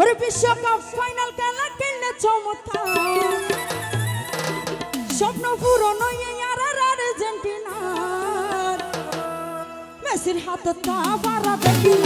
ওরে বিশ্বকাপ ফাইনাল খেলা কিনে চমৎকার। স্বপ্ন পূরণ আর আর আর্জেন্টিনার। মেসির হাতে তা বাড়াবে কিনা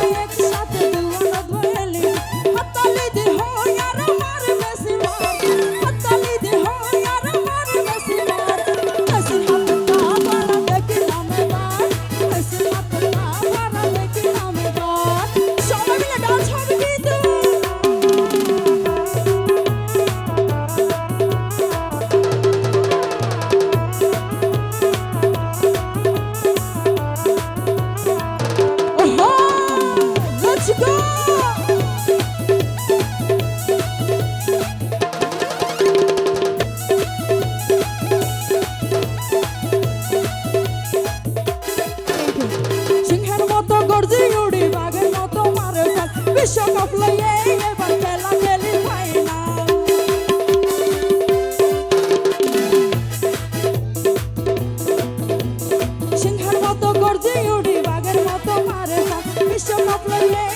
connection. বিশ্বকাপ লইয়ে এবার খেলা খেলি ফাইনাল সিংহের মতো গর্জি উড়ি, বাঘের মতো মারে বিশ্বকাপ লইয়ে